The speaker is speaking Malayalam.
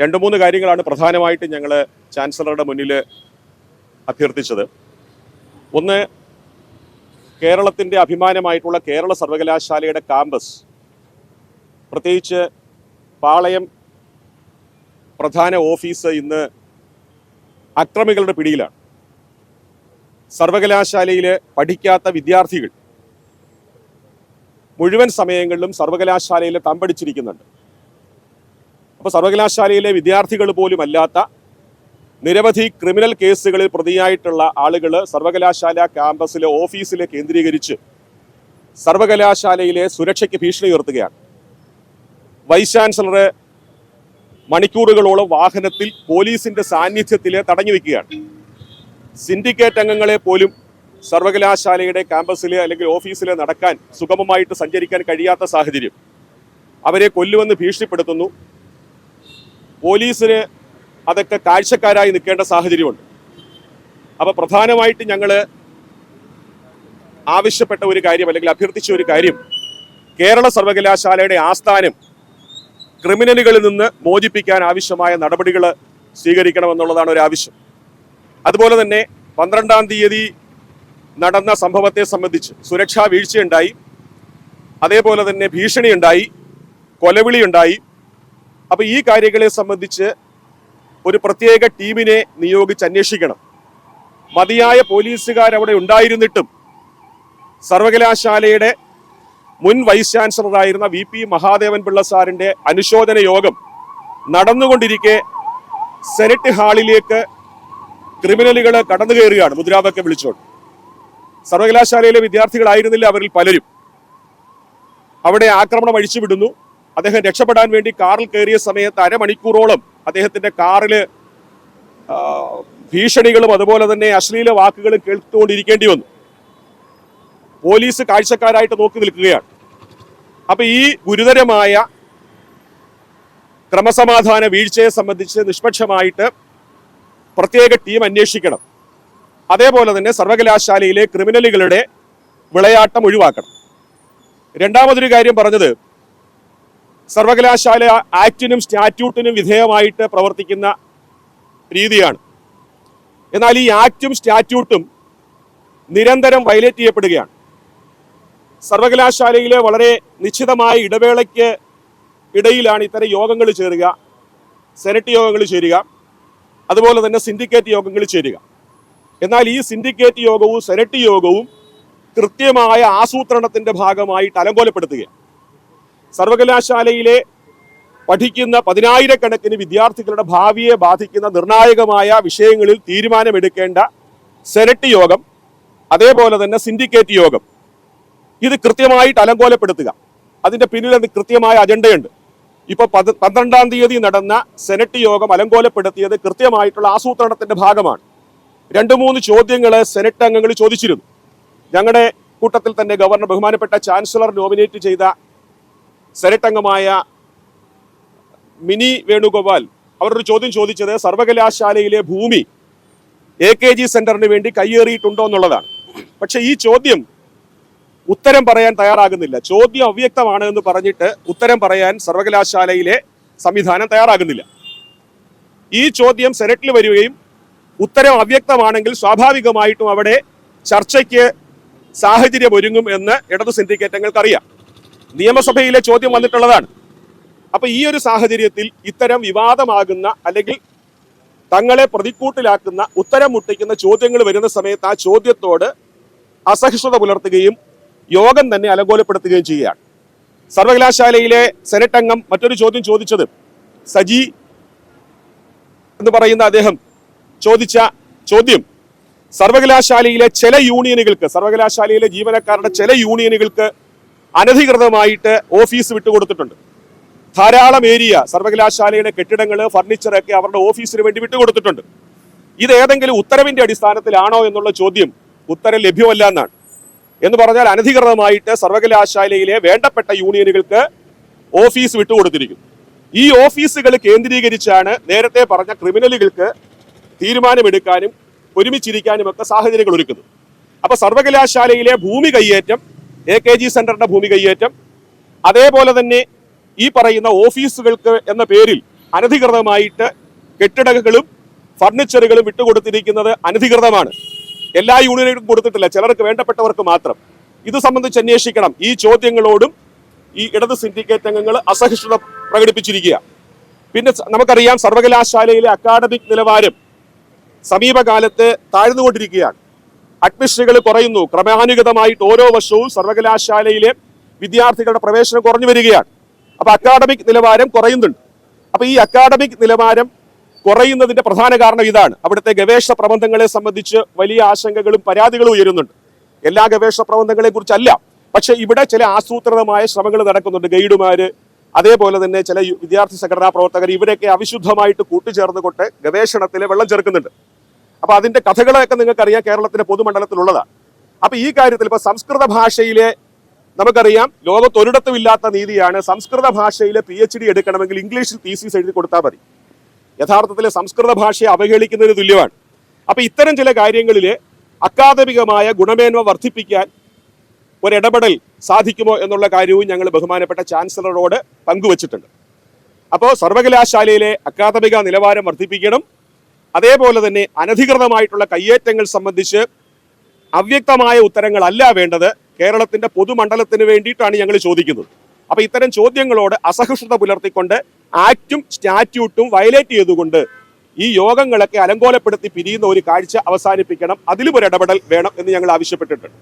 രണ്ട് മൂന്ന് കാര്യങ്ങളാണ് പ്രധാനമായിട്ട് ഞങ്ങൾ ചാൻസലറുടെ മുന്നിൽ അഭ്യർത്ഥിച്ചത്. ഒന്ന് കേരളത്തിന്റെ അഭിമാനമായിട്ടുള്ള കേരള സർവകലാശാലയുടെ കാമ്പസ് പ്രത്യേകിച്ച് പാളയം പ്രധാന ഓഫീസ് ഇന്ന് അക്രമികളുടെ പിടിയിലാണ്. സർവകലാശാലയിൽ പഠിക്കാത്ത വിദ്യാർത്ഥികൾ മുഴുവൻ സമയങ്ങളിലും സർവകലാശാലയിൽ തമ്പടിച്ചിരിക്കുന്നുണ്ട്. അപ്പോൾ സർവകലാശാലയിലെ വിദ്യാർത്ഥികൾ പോലും അല്ലാത്ത നിരവധി ക്രിമിനൽ കേസുകളിൽ പ്രതിയായിട്ടുള്ള ആളുകൾ സർവകലാശാല ക്യാമ്പസിലെ ഓഫീസിലെ കേന്ദ്രീകരിച്ച് സർവകലാശാലയിലെ സുരക്ഷയ്ക്ക് ഭീഷണി ഉയർത്തുകയാണ്. വൈസ് ചാൻസലറെ മണിക്കൂറുകളോളം വാഹനത്തിൽ പോലീസിന്റെ സാന്നിധ്യത്തിൽ തടഞ്ഞു വെക്കുകയാണ് സിൻഡിക്കേറ്റ് അംഗങ്ങളെ പോലും സർവകലാശാലയുടെ ക്യാമ്പസിൽ അല്ലെങ്കിൽ ഓഫീസിലെ നടക്കാൻ സുഗമമായിട്ട് സഞ്ചരിക്കാൻ കഴിയാത്ത സാഹചര്യം. അവരെ കൊല്ലുമെന്ന് ഭീഷണിപ്പെടുത്തുന്നു. പോലീസിന് അതൊക്കെ കാഴ്ചക്കാരായി നിൽക്കേണ്ട സാഹചര്യമുണ്ട്. അപ്പോൾ പ്രധാനമായിട്ട് ഞങ്ങൾ ആവശ്യപ്പെട്ട ഒരു കാര്യം അല്ലെങ്കിൽ അഭ്യർത്ഥിച്ച ഒരു കാര്യം കേരള സർവകലാശാലയുടെ ആസ്ഥാനം ക്രിമിനലുകളിൽ നിന്ന് മോചിപ്പിക്കാൻ ആവശ്യമായ നടപടികൾ സ്വീകരിക്കണമെന്നുള്ളതാണ് ഒരു ആവശ്യം. അതുപോലെ തന്നെ പന്ത്രണ്ടാം തീയതി നടന്ന സംഭവത്തെ സംബന്ധിച്ച് സുരക്ഷാ വീഴ്ചയുണ്ടായി. അതേപോലെ തന്നെ ഭീഷണിയുണ്ടായി കൊലവിളിയുണ്ടായി. അപ്പോൾ ഈ കാര്യങ്ങളെ സംബന്ധിച്ച് ഒരു പ്രത്യേക ടീമിനെ നിയോഗിച്ച് അന്വേഷിക്കണം. മതിയായ പോലീസുകാർ അവിടെ ഉണ്ടായിരുന്നിട്ടും സർവകലാശാലയുടെ മുൻ വൈസ് ചാൻസലറായിരുന്ന വി പി മഹാദേവൻ പിള്ള സാറിന്റെ അനുശോചന യോഗം നടന്നുകൊണ്ടിരിക്കെ സെനറ്റ് ഹാളിലേക്ക് ക്രിമിനലുകൾ കടന്നു കയറുകയാണ്. മുദ്രാവാക്യം വിളിച്ചുകൊണ്ട് സർവകലാശാലയിലെ വിദ്യാർത്ഥികളായിരുന്നില്ല അവരിൽ പലരും. അവിടെ ആക്രമണം അഴിച്ചുവിടുന്നു. അദ്ദേഹം രക്ഷപ്പെടാൻ വേണ്ടി കാറിൽ കയറിയ സമയത്ത് അരമണിക്കൂറോളം അദ്ദേഹത്തിന്റെ കാറിൽ ഭീഷണികളും അതുപോലെ തന്നെ അശ്ലീല വാക്കുകളും കേൾത്തുകൊണ്ടിരിക്കേണ്ടി വന്നു. പോലീസ് കാഴ്ചക്കാരായിട്ട് നോക്കി നിൽക്കുകയാണ്. അപ്പൊ ഈ ഗുരുതരമായ ക്രമസമാധാന വീഴ്ചയെ സംബന്ധിച്ച് നിഷ്പക്ഷമായിട്ട് പ്രത്യേക ടീം അന്വേഷിക്കണം. അതേപോലെ തന്നെ സർവകലാശാലയിലെ ക്രിമിനലുകളുടെ വിളയാട്ടം ഒഴിവാക്കണം. രണ്ടാമതൊരു കാര്യം പറഞ്ഞത് സർവകലാശാല ആക്ടിനും സ്റ്റാറ്റ്യൂട്ടിനും വിധേയമായിട്ട് പ്രവർത്തിക്കുന്ന രീതിയാണ്. എന്നാൽ ഈ ആക്റ്റും സ്റ്റാറ്റ്യൂട്ടും നിരന്തരം വയലേറ്റ് ചെയ്യപ്പെടുകയാണ്. സർവകലാശാലയിലെ വളരെ നിശ്ചിതമായ ഇടവേളയ്ക്ക് ഇടയിലാണ് ഇത്തരം യോഗങ്ങൾ ചേരുക സെനറ്റ് യോഗങ്ങൾ ചേരുക അതുപോലെ തന്നെ സിൻഡിക്കേറ്റ് യോഗങ്ങൾ ചേരുക. എന്നാൽ ഈ സിൻഡിക്കേറ്റ് യോഗവും സെനറ്റ് യോഗവും കൃത്യമായ ആസൂത്രണത്തിന്റെ ഭാഗമായിട്ട് അലങ്കോലപ്പെടുത്തുകയാണ്. സർവകലാശാലയിലെ പഠിക്കുന്ന പതിനായിരക്കണക്കിന് വിദ്യാർത്ഥികളുടെ ഭാവിയെ ബാധിക്കുന്ന നിർണായകമായ വിഷയങ്ങളിൽ തീരുമാനമെടുക്കേണ്ട സെനറ്റ് യോഗം അതേപോലെ തന്നെ സിൻഡിക്കേറ്റ് യോഗം. ഇത് കൃത്യമായിട്ട് അലങ്കോലപ്പെടുത്തുക. അതിന്റെ പിന്നിൽ അത് കൃത്യമായ അജണ്ടയുണ്ട്. ഇപ്പൊ പത് പന്ത്രണ്ടാം തീയതി നടന്ന സെനറ്റ് യോഗം അലങ്കോലപ്പെടുത്തിയത് കൃത്യമായിട്ടുള്ള ആസൂത്രണത്തിന്റെ ഭാഗമാണ്. രണ്ട് മൂന്ന് ചോദ്യങ്ങൾ സെനറ്റ് അംഗങ്ങൾ ചോദിച്ചിരുന്നു. ഞങ്ങളുടെ കൂട്ടത്തിൽ തന്നെ ഗവർണർ ബഹുമാനപ്പെട്ട ചാൻസലർ നോമിനേറ്റ് ചെയ്ത സെനറ്റ് അംഗമായ മിനി വേണുഗോപാൽ അവരൊരു ചോദ്യം ചോദിച്ചത് സർവകലാശാലയിലെ ഭൂമി എ കെ ജി സെന്ററിന് വേണ്ടി കയ്യേറിയിട്ടുണ്ടോ എന്നുള്ളതാണ്. പക്ഷെ ഈ ചോദ്യം ഉത്തരം പറയാൻ തയ്യാറാകുന്നില്ല. ചോദ്യം അവ്യക്തമാണ് എന്ന് പറഞ്ഞിട്ട് ഉത്തരം പറയാൻ സർവകലാശാലയിലെ സംവിധാനം തയ്യാറാകുന്നില്ല. ഈ ചോദ്യം സെനറ്റിൽ വരികയും ഉത്തരം അവ്യക്തമാണെങ്കിൽ സ്വാഭാവികമായിട്ടും അവിടെ ചർച്ചയ്ക്ക് സാഹചര്യം ഒരുങ്ങും എന്ന് ഇടതു സിൻഡിക്കേറ്റങ്ങൾക്ക് അറിയാം നിയമസഭയിലെ ചോദ്യം വന്നിട്ടുള്ളതാണ്. അപ്പൊ ഈ ഒരു സാഹചര്യത്തിൽ ഇത്തരം വിവാദമാകുന്ന അല്ലെങ്കിൽ തങ്ങളെ പ്രതിക്കൂട്ടിലാക്കുന്ന ഉത്തരം മുട്ടിക്കുന്ന ചോദ്യങ്ങൾ വരുന്ന സമയത്ത് ആ ചോദ്യത്തോട് അസഹിഷ്ണുത പുലർത്തുകയും യോഗം തന്നെ അലങ്കോലപ്പെടുത്തുകയും ചെയ്യുകയാണ്. സർവകലാശാലയിലെ സെനറ്റ് അംഗം മറ്റൊരു ചോദ്യം ചോദിച്ചത്. സജി എന്ന് പറയുന്ന അദ്ദേഹം ചോദിച്ച ചോദ്യം സർവകലാശാലയിലെ ചില യൂണിയനുകൾക്ക് സർവകലാശാലയിലെ ജീവനക്കാരുടെ ചില യൂണിയനുകൾക്ക് അനധികൃതമായിട്ട് ഓഫീസ് വിട്ടുകൊടുത്തിട്ടുണ്ട്. ധാരാളം ഏരിയ സർവകലാശാലയുടെ കെട്ടിടങ്ങൾ ഫർണിച്ചറൊക്കെ അവരുടെ ഓഫീസിന് വേണ്ടി വിട്ടുകൊടുത്തിട്ടുണ്ട്. ഇത് ഏതെങ്കിലും ഉത്തരവിന്റെ അടിസ്ഥാനത്തിലാണോ എന്നുള്ള ചോദ്യം ഉത്തരം ലഭ്യമല്ല എന്നാണ്. എന്ന് പറഞ്ഞാൽ അനധികൃതമായിട്ട് സർവകലാശാലയിലെ വേണ്ടപ്പെട്ട യൂണിയനുകൾക്ക് ഓഫീസ് വിട്ടുകൊടുത്തിരിക്കുന്നു. ഈ ഓഫീസുകൾ കേന്ദ്രീകരിച്ചാണ് നേരത്തെ പറഞ്ഞ ക്രിമിനലുകൾക്ക് തീരുമാനമെടുക്കാനും ഒരുമിച്ചിരിക്കാനും ഒക്കെ സാഹചര്യങ്ങൾ ഒരുക്കുന്നത് അപ്പൊ സർവകലാശാലയിലെ ഭൂമി കയ്യേറ്റം എ കെ ജി സെന്ററിന്റെ ഭൂമി കൈയേറ്റം അതേപോലെ തന്നെ ഈ പറയുന്ന ഓഫീസുകൾക്ക് എന്ന പേരിൽ അനധികൃതമായിട്ട് കെട്ടിടങ്ങളും ഫർണിച്ചറുകളും വിട്ടുകൊടുത്തിരിക്കുന്നത് അനധികൃതമാണ്. എല്ലാ യൂണിയനുകൾക്കും കൊടുത്തിട്ടില്ല. ചിലർക്ക് വേണ്ടപ്പെട്ടവർക്ക് മാത്രം. ഇത് സംബന്ധിച്ച് അന്വേഷിക്കണം. ഈ ചോദ്യങ്ങളോടും ഈ ഇടത് സിൻഡിക്കേറ്റ് അംഗങ്ങൾ അസഹിഷ്ണുത പ്രകടിപ്പിച്ചിരിക്കുക. പിന്നെ നമുക്കറിയാം സർവകലാശാലയിലെ അക്കാഡമിക് നിലവാരം സമീപകാലത്ത് താഴ്ന്നുകൊണ്ടിരിക്കുകയാണ്. അഡ്മിഷനുകൾ കുറയുന്നു. ക്രമാനുഗതമായിട്ട് ഓരോ വർഷവും സർവകലാശാലയിലെ വിദ്യാർത്ഥികളുടെ പ്രവേശനം കുറഞ്ഞു വരികയാണ്. അപ്പൊ അക്കാഡമിക് നിലവാരം കുറയുന്നുണ്ട്. അപ്പൊ ഈ അക്കാഡമിക് നിലവാരം കുറയുന്നതിന്റെ പ്രധാന കാരണം ഇതാണ്. അവിടുത്തെ ഗവേഷണ പ്രബന്ധങ്ങളെ സംബന്ധിച്ച് വലിയ ആശങ്കകളും പരാതികളും ഉയരുന്നുണ്ട്. എല്ലാ ഗവേഷണ പ്രബന്ധങ്ങളെ കുറിച്ചല്ല പക്ഷെ ഇവിടെ ചില ആസൂത്രിതമായ ശ്രമങ്ങൾ നടക്കുന്നുണ്ട്. ഗൈഡുമാര് അതേപോലെ തന്നെ ചില വിദ്യാർത്ഥി സംഘടനാ പ്രവർത്തകർ ഇവരൊക്കെ അവിശുദ്ധമായിട്ട് കൂട്ടിച്ചേർന്നുകൊണ്ട് ഗവേഷണത്തിലെ വെള്ളം ചേർക്കുന്നുണ്ട്. അപ്പൊ അതിന്റെ കഥകളൊക്കെ നിങ്ങൾക്കറിയാം കേരളത്തിന്റെ പൊതുമണ്ഡലത്തിലുള്ളതാണ്. അപ്പൊ ഈ കാര്യത്തിൽ ഇപ്പൊ സംസ്കൃത ഭാഷയിലെ നമുക്കറിയാം ലോകത്തൊരിടത്തും ഇല്ലാത്ത നീതിയാണ് സംസ്കൃത ഭാഷയിലെ പി എച്ച് ഡി എടുക്കണമെങ്കിൽ ഇംഗ്ലീഷിൽ തീസിസ് എഴുതി കൊടുത്താൽ മതി. യഥാർത്ഥത്തിൽ സംസ്കൃത ഭാഷയെ അവഹേളിക്കുന്നതിന് തുല്യമാണ്. അപ്പൊ ഇത്തരം ചില കാര്യങ്ങളിൽ അക്കാദമികമായ ഗുണമേന്മ വർദ്ധിപ്പിക്കാൻ ഒരിടപെടൽ സാധിക്കുമോ എന്നുള്ള കാര്യവും ഞങ്ങൾ ബഹുമാനപ്പെട്ട ചാൻസലറോട് പങ്കുവച്ചിട്ടുണ്ട്. അപ്പോൾ സർവകലാശാലയിലെ അക്കാദമിക നിലവാരം വർദ്ധിപ്പിക്കണം അതേപോലെ തന്നെ അനധികൃതമായിട്ടുള്ള കയ്യേറ്റങ്ങൾ സംബന്ധിച്ച് അവ്യക്തമായ ഉത്തരങ്ങളല്ല വേണ്ടത്. കേരളത്തിന്റെ പൊതുമണ്ഡലത്തിന് വേണ്ടിയിട്ടാണ് ഞങ്ങൾ ചോദിക്കുന്നത്. അപ്പൊ ഇത്തരം ചോദ്യങ്ങളോട് അസഹിഷ്ണുത പുലർത്തിക്കൊണ്ട് ആക്റ്റും സ്റ്റാറ്റ്യൂട്ടും വയലേറ്റ് ചെയ്തുകൊണ്ട് ഈ യോഗങ്ങളൊക്കെ അലങ്കോലപ്പെടുത്തി പിരിയുന്ന ഒരു കാഴ്ച അവസാനിപ്പിക്കണം. അതിലും ഒരു ഇടപെടൽ വേണം എന്ന് ഞങ്ങൾ ആവശ്യപ്പെട്ടിട്ടുണ്ട്.